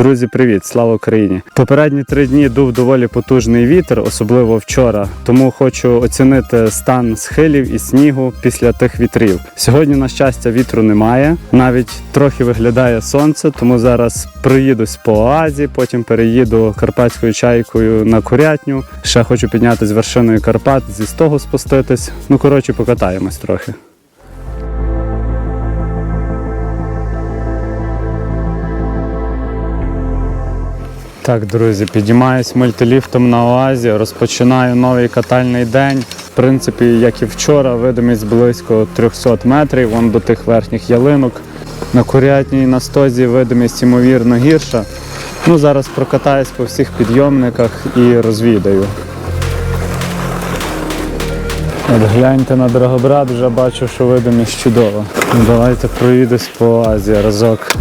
Друзі, привіт! Слава Україні! Попередні три дні дув доволі потужний вітер, особливо вчора. Тому хочу оцінити стан схилів і снігу після тих вітрів. Сьогодні, на щастя, вітру немає. Навіть трохи виглядає сонце, тому зараз проїдусь по оазі, потім переїду карпатською чайкою на курятню. Ще хочу піднятися вершиною Карпат, зі стогу спуститись. Ну коротше, покатаємось трохи. Так, друзі, підіймаюсь мультиліфтом на Оазі, розпочинаю новий катальний день. В принципі, як і вчора, видимість близько 300 метрів, вон до тих верхніх ялинок. На курятній на стозі видимість ймовірно гірша. Ну, зараз прокатаюсь по всіх підйомниках і розвідаю. От гляньте на Драгобрат, вже бачу, що видимість чудова. Ну, давайте проїдусь по Оазі разок.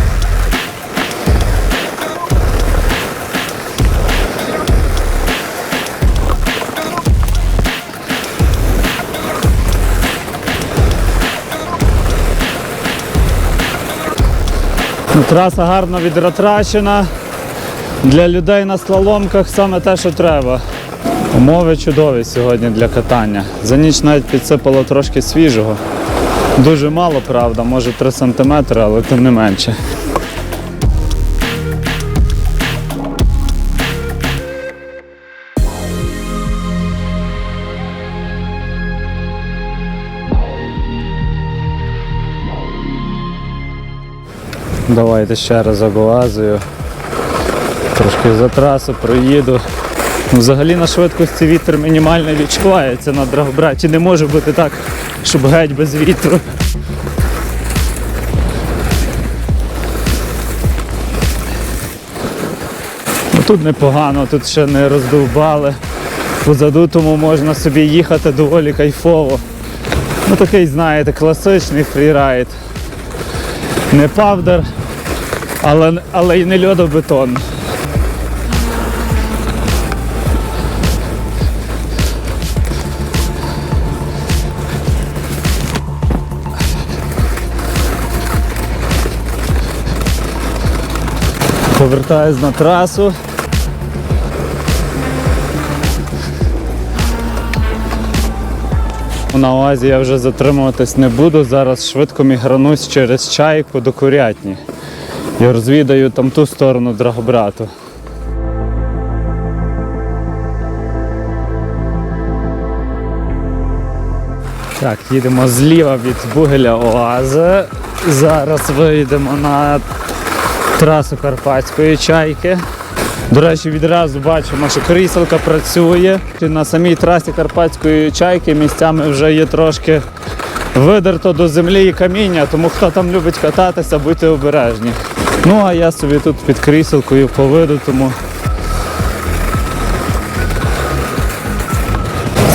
Траса гарно відратрачена. Для людей на слаломках саме те, що треба. Умови чудові сьогодні для катання. За ніч навіть підсипало трошки свіжого. Дуже мало, правда, може 3 см, але тим не менше. Давайте ще раз обвазую. Трошки за трасу проїду. Ну, Взагалі на швидкості вітер мінімально відчувається на Драгобраті. Не може бути так, щоб геть без вітру. Ну, тут непогано, тут ще не роздовбали. Позаду тому можна собі їхати доволі кайфово. Ну такий, знаєте, класичний фрірайд. Не павдер, але, але й не льодобетон. Повертаюсь на трасу. На ОАЗі я вже затримуватись не буду. Зараз швидко мігранусь через чайку до курятні. І розвідаю там ту сторону Драгобрату. Так, їдемо зліва від Бугеля Оази. Зараз вийдемо на трасу Карпатської чайки. До речі, відразу бачимо, що кріселка працює. На самій трасі Карпатської чайки місцями вже є трошки видерто до землі і каміння, тому хто там любить кататися, будьте обережні. Ну а я собі тут під кріселкою повиду, тому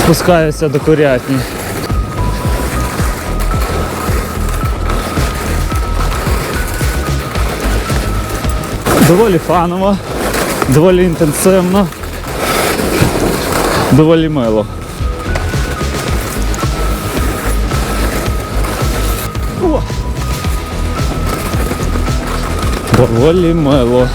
спускаюся до курятні. Доволі фаново, доволі інтенсивно, доволі мило. Доволі мило.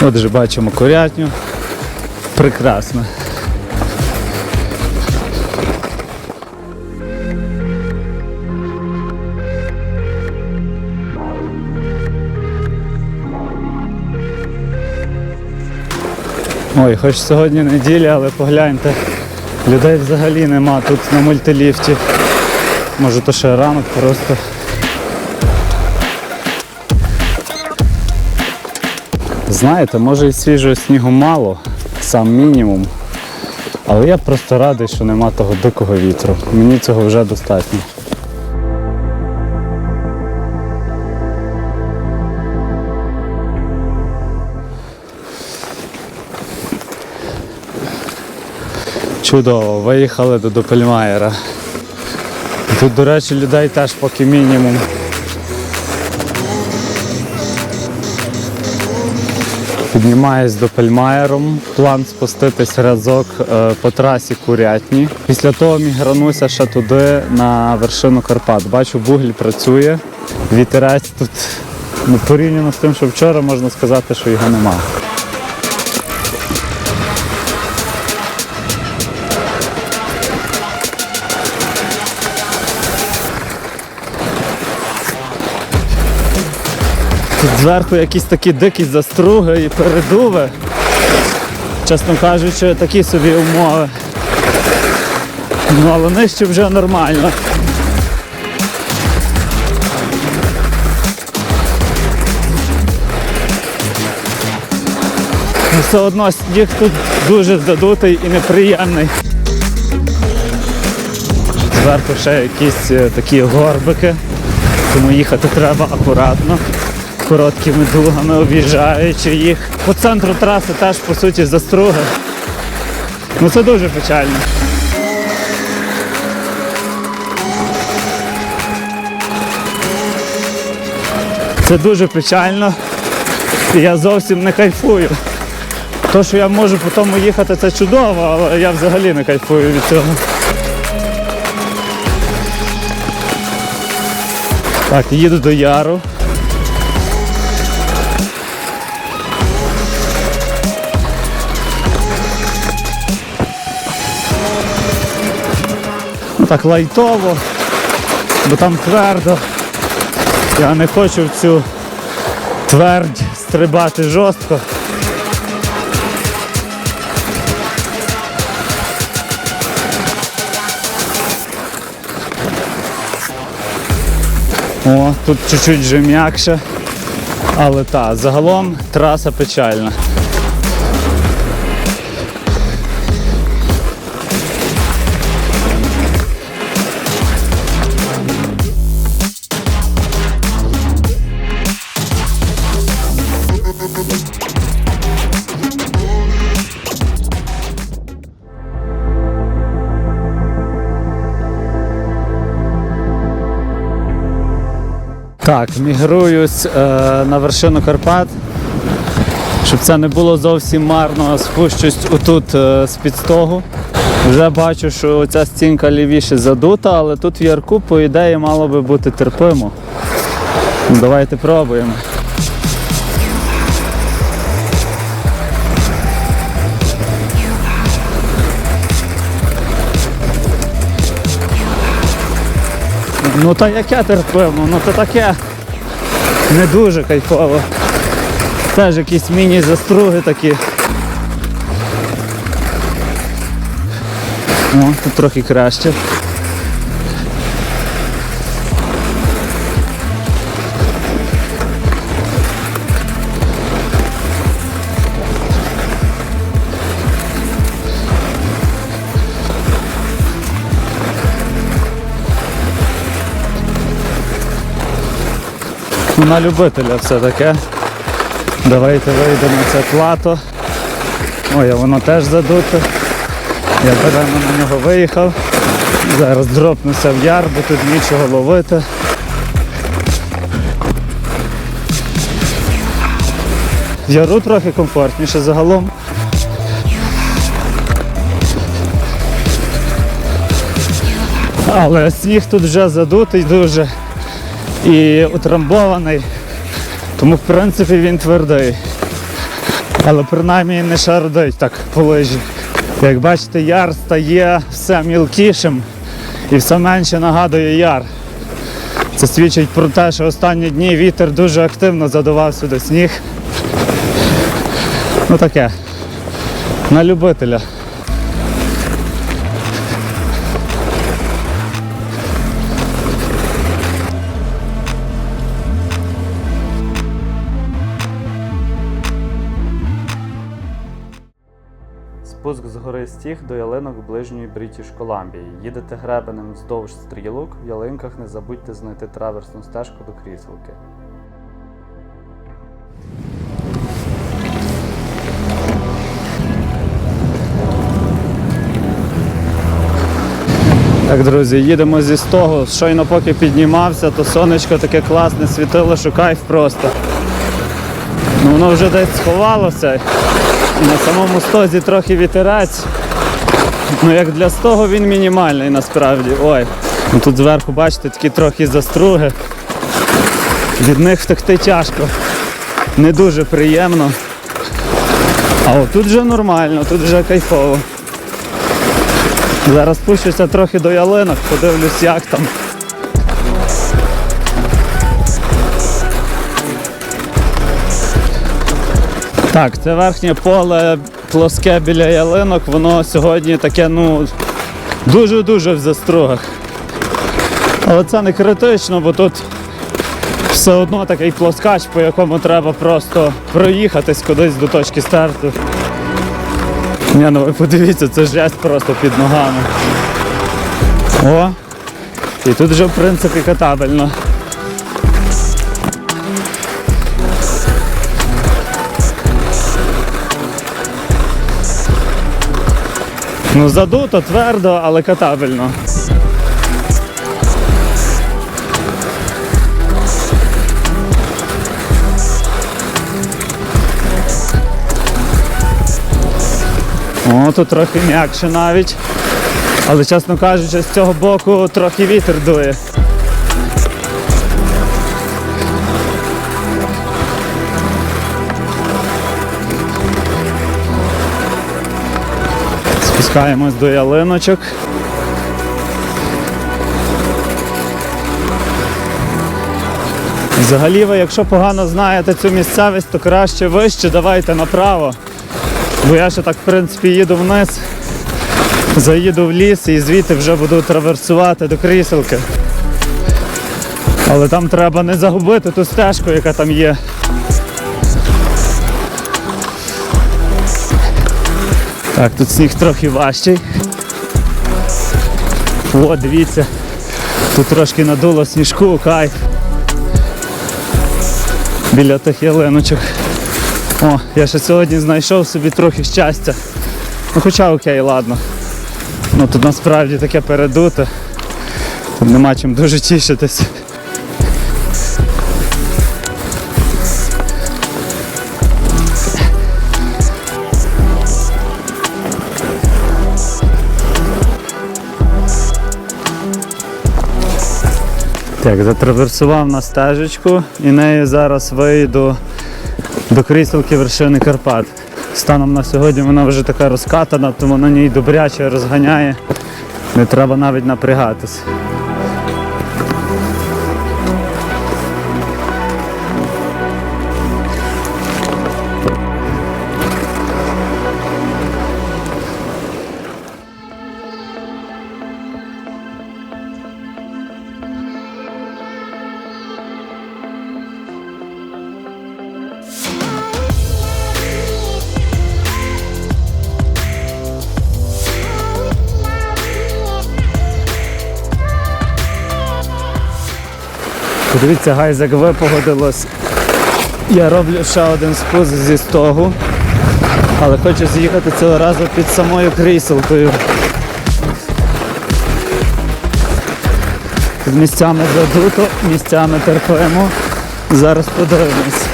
От же бачимо курятню. Прекрасно. Ой, хоч сьогодні неділя, але погляньте, людей взагалі нема тут на мультиліфті. Може то ще ранок просто. Знаєте, може і свіжого снігу мало, сам мінімум. Але я просто радий, що нема того дикого вітру. Мені цього вже достатньо. Чудово, виїхали до Допельмаєра. Тут, до речі, людей теж поки мінімум. Піднімаюсь до Пельмаєром. План спуститись разок е, по трасі курятні. Після того мігрануся ще туди на вершину Карпат. Бачу, бугіль працює. Вітерець тут ну, порівняно з тим, що вчора можна сказати, що його немає. Зверху якісь такі дикі заструги і передуви. Чесно кажучи, такі собі умови. Ну, але нижче вже нормально. Ну, Все одно сніг тут дуже задутий і неприємний. Зверху ще якісь е, такі горбики, тому їхати треба акуратно короткими дугами об'їжджаючи їх. По центру траси теж по суті заструги. Ну це дуже печально. Це дуже печально. Я зовсім не кайфую. То, що я можу по тому їхати, це чудово, але я взагалі не кайфую від цього. Так, їду до Яру. Так лайтово, бо там твердо. Я не хочу в цю твердь стрибати жорстко. О, тут чуть-чуть вже м'якше. Але так, загалом траса печальна. Так, мігруюсь е, на вершину Карпат. Щоб це не було зовсім марно, спущусь отут е, з під стогу. Вже бачу, що ця стінка лівіше задута, але тут в ярку, по ідеї, мало би бути терпимо. Давайте пробуємо. Ну та яке терпимо, ну то таке не дуже кайфово. Теж якісь міні-заструги такі. О, тут трохи краще. На любителя все таке. Давайте вийдемо це плато. Ой, а воно теж задуте. Я беремо на нього виїхав. Зараз дропнуся в яр, бо тут нічого ловити. В яру трохи комфортніше загалом. Але сніг тут вже задутий дуже і утрамбований, тому в принципі він твердий. Але принаймні не шардить так по лижі. Як бачите, яр стає все мілкішим і все менше нагадує яр. Це свідчить про те, що останні дні вітер дуже активно задував сюди сніг. Ну таке. На любителя. Стіг до ялинок ближньої Брітіш Коламбії. Їдете гребенем вздовж стрілок, в ялинках не забудьте знайти траверсну стежку до кріселки. Так, друзі, їдемо зі стогу. Щойно поки піднімався, то сонечко таке класне світило, що кайф просто. Ну воно вже десь сховалося. На самому стозі трохи вітерець. Ну як для стогу він мінімальний насправді. Ой. Ну, тут зверху, бачите, такі трохи заструги. Від них втекти тяжко. Не дуже приємно. А от тут вже нормально, тут вже кайфово. Зараз спущуся трохи до ялинок, подивлюсь, як там. Так, це верхнє поле плоске біля ялинок, воно сьогодні таке, ну, дуже-дуже в застругах. Але це не критично, бо тут все одно такий плоскач, по якому треба просто проїхатись кудись до точки старту. Ні, ну ви подивіться, це жесть просто під ногами. О! І тут вже в принципі катабельно. Ну задуто, твердо, але катабельно. О, тут трохи м'якше навіть. Але, чесно кажучи, з цього боку трохи вітер дує. Спускаємось до ялиночок. Взагалі ви, якщо погано знаєте цю місцевість, то краще вище давайте направо. Бо я ще так в принципі їду вниз, заїду в ліс і звідти вже буду траверсувати до кріселки. Але там треба не загубити ту стежку, яка там є. Так, тут сніг трохи важчий. О, дивіться, тут трошки надуло сніжку, кайф. Біля тих ялиночок. О, я ще сьогодні знайшов собі трохи щастя. Ну хоча окей, ладно. Ну тут насправді таке передуте. Тут нема чим дуже тішитись. Так, затраверсував на стежечку і нею зараз вийду до кріселки вершини Карпат. Станом на сьогодні вона вже така розкатана, тому на ній добряче розганяє. Не треба навіть напрягатись. Подивіться, гайзак випогодилось. Я роблю ще один спуск зі стогу, але хочу з'їхати цього разу під самою кріселкою. Тут Місцями задуто, місцями терпимо. Зараз подивимось.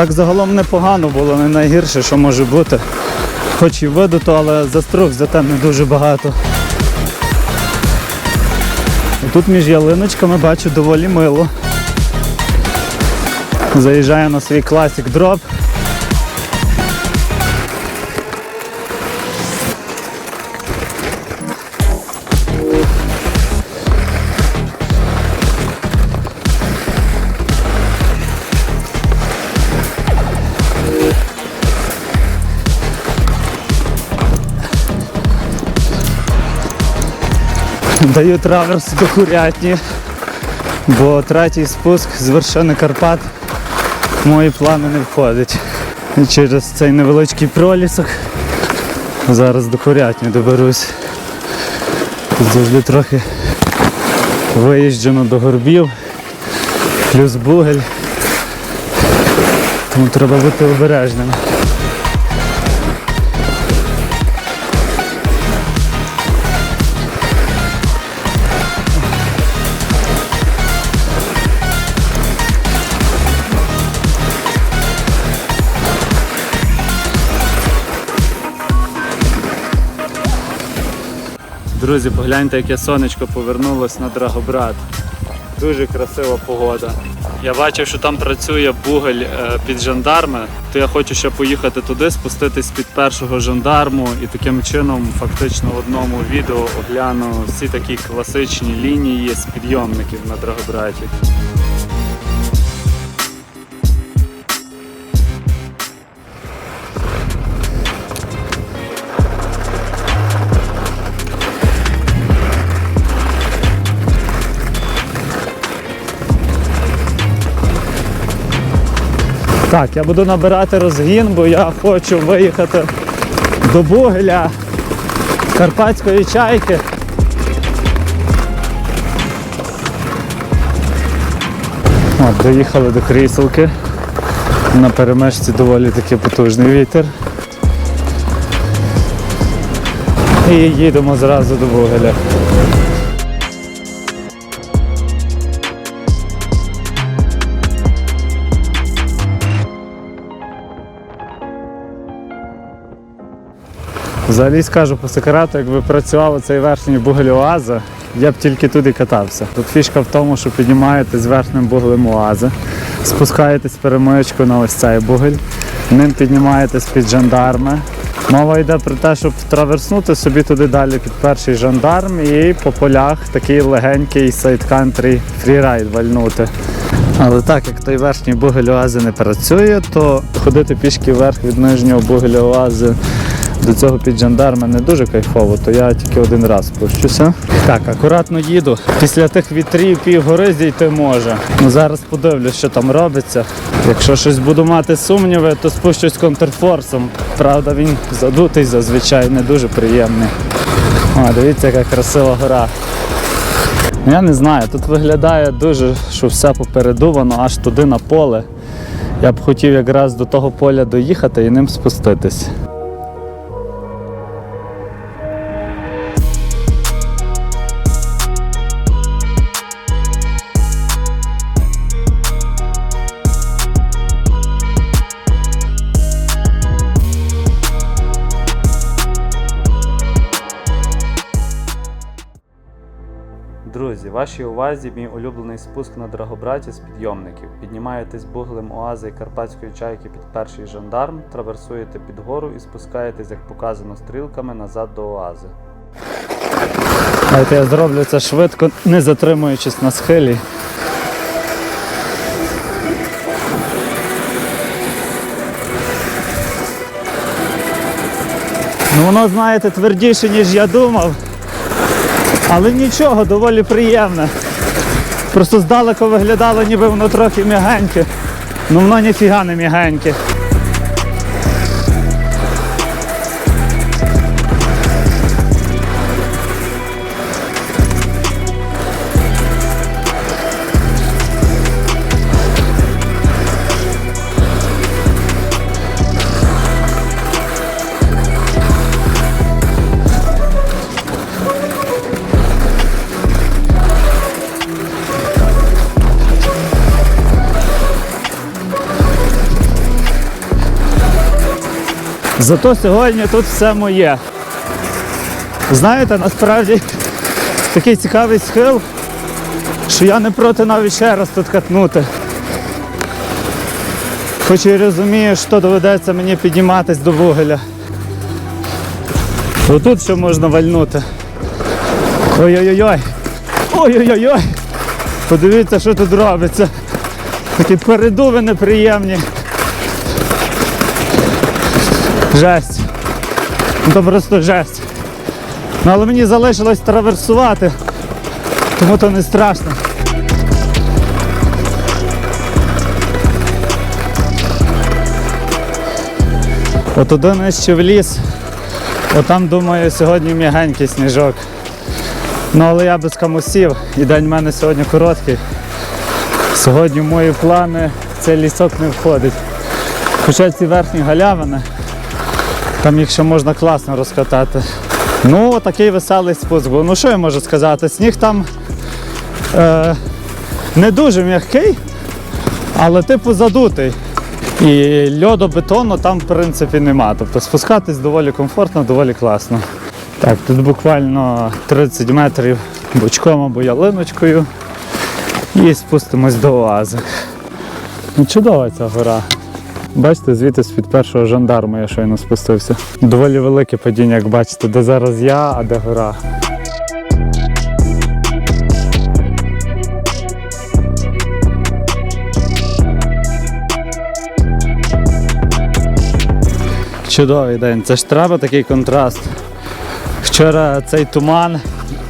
Так загалом непогано було, не найгірше, що може бути. Хоч і видуто, але заструг зате не дуже багато. І Тут між ялиночками бачу доволі мило. Заїжджаю на свій класік дроп. Даю траверс до курятні, бо третій спуск з вершини Карпат в мої плани не входить. Через цей невеличкий пролісок зараз до курятні доберусь. Завжди трохи виїжджено до горбів, плюс бугель. Тому треба бути обережними. Друзі, погляньте, яке сонечко повернулось на Драгобрат. Дуже красива погода. Я бачив, що там працює бугель е, під жандарми, то я хочу ще поїхати туди, спуститись під першого жандарму і таким чином фактично в одному відео огляну всі такі класичні лінії з підйомників на Драгобраті. Так, я буду набирати розгін, бо я хочу виїхати до Бугеля Карпатської чайки. От, доїхали до кріселки. На перемежці доволі таки потужний вітер. І їдемо зразу до Бугеля. Взагалі скажу по секрету, якби працював цей верхній бугель Оаза, я б тільки туди катався. Тут фішка в тому, що піднімаєтесь верхнім буглем Оази, спускаєтесь перемичку на ось цей бугель, ним піднімаєтесь під жандарми. Мова йде про те, щоб траверснути собі туди далі під перший жандарм і по полях такий легенький сайд-кантрі фрірайд вальнути. Але так як той верхній бугель Оази не працює, то ходити пішки вверх від нижнього бугеля Оази до цього під жандарма не дуже кайфово, то я тільки один раз спущуся. Так, акуратно їду. Після тих вітрів півгори зійти може. Ну зараз подивлюсь, що там робиться. Якщо щось буду мати сумніви, то спущусь контрфорсом. Правда, він задутий зазвичай, не дуже приємний. О, дивіться, яка красива гора. Я не знаю, тут виглядає дуже, що все попередувано аж туди на поле. Я б хотів якраз до того поля доїхати і ним спуститись. Вашій увазі мій улюблений спуск на Драгобраті з підйомників. Піднімаєтесь буглем Оази Карпатської чайки під перший жандарм, траверсуєте під гору і спускаєтесь, як показано стрілками, назад до Оази. Давайте я зроблю це швидко, не затримуючись на схилі. Ну воно, знаєте, твердіше, ніж я думав. Але нічого, доволі приємне. Просто здалеку виглядало, ніби воно трохи м'ягеньке. Ну воно ніфіга не м'ягеньке. Зато сьогодні тут все моє. Знаєте, насправді такий цікавий схил, що я не проти навіть ще раз тут катнути. Хоч і розумію, що доведеться мені підніматись до вугеля. Отут ще можна вальнути. Ой-ой-ой. Ой-ой-ой. Подивіться, що тут робиться. Такі передуви неприємні. Жесть. Ну то просто жесть. Ну, але мені залишилось траверсувати, тому то не страшно. От один ще в ліс. Отам, думаю, сьогодні м'ягенький сніжок. Ну, але я без камусів, і день в мене сьогодні короткий. Сьогодні в мої плани цей лісок не входить. Хоча ці верхні галявини, там ще можна класно розкатати. Ну, такий веселий спуск був. Ну що я можу сказати? Сніг там е, не дуже м'який, але типу задутий. І льодобетону там в принципі нема. Тобто спускатись доволі комфортно, доволі класно. Так, тут буквально 30 метрів бочком або ялиночкою. І спустимось до оази. Ну, чудова ця гора. Бачите, звідти з-під першого жандарма я щойно спустився. Доволі велике падіння, як бачите, де зараз я, а де гора. Чудовий день. Це ж треба такий контраст. Вчора цей туман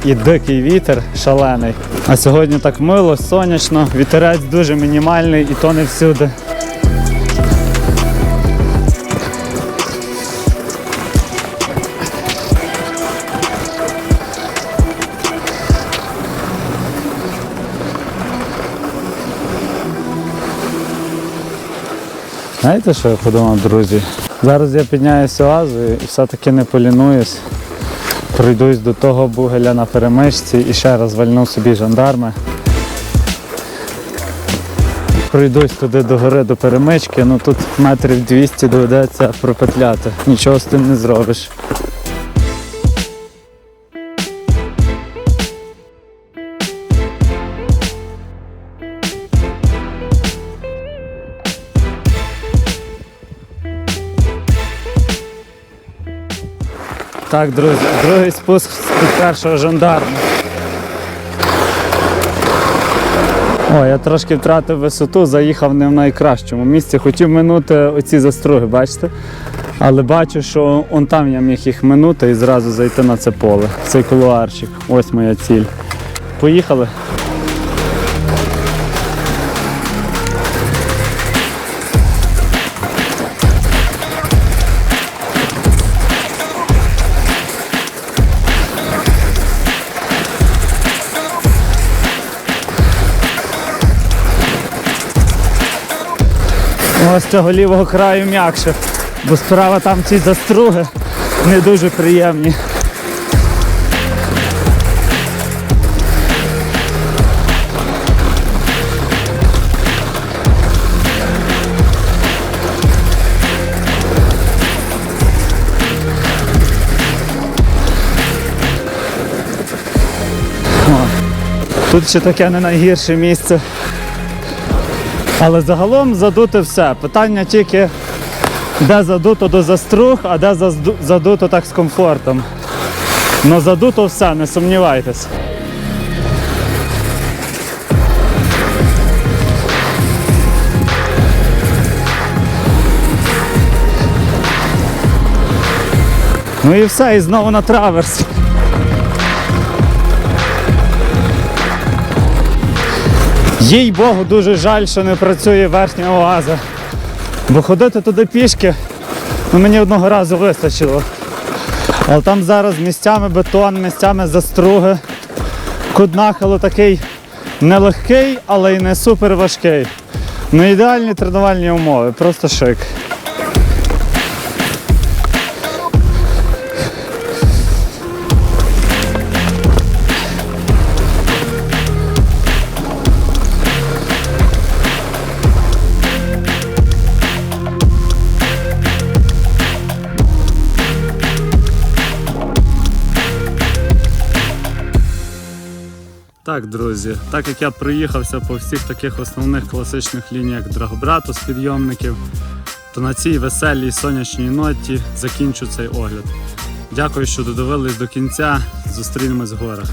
і дикий вітер шалений. А сьогодні так мило, сонячно, вітерець дуже мінімальний і то не всюди. Знаєте, що я подумав, друзі? Зараз я підняюся лазою і все-таки не полінуюсь. Пройдусь до того бугеля на перемичці і ще раз вальну собі жандарми. Пройдусь туди до гори до перемички, ну тут метрів 200 доведеться пропетляти. Нічого з тим не зробиш. Так, друзі, другий спуск з першого жандарма. О, я трошки втратив висоту, заїхав не в найкращому місці. Хотів минути оці заструги, бачите? Але бачу, що он там я міг їх минути і зразу зайти на це поле, цей кулуарчик. Ось моя ціль. Поїхали. Ось цього лівого краю м'якше, бо справа там ці заструги не дуже приємні. Тут ще таке не найгірше місце. Але загалом задуте все. Питання тільки, де задуто до заструг, а де задуто так з комфортом. Ну задуто все, не сумнівайтесь. Ну і все, і знову на траверс. Їй Богу, дуже жаль, що не працює верхня оаза. Бо ходити туди пішки, ну мені одного разу вистачило. Але там зараз місцями бетон, місцями заструги. Кут такий нелегкий, але й не супер важкий. Ну ідеальні тренувальні умови, просто шик. Так, друзі, так як я проїхався по всіх таких основних класичних лініях Драгобрату з підйомників, то на цій веселій сонячній ноті закінчу цей огляд. Дякую, що додивились до кінця. Зустрінемось в горах.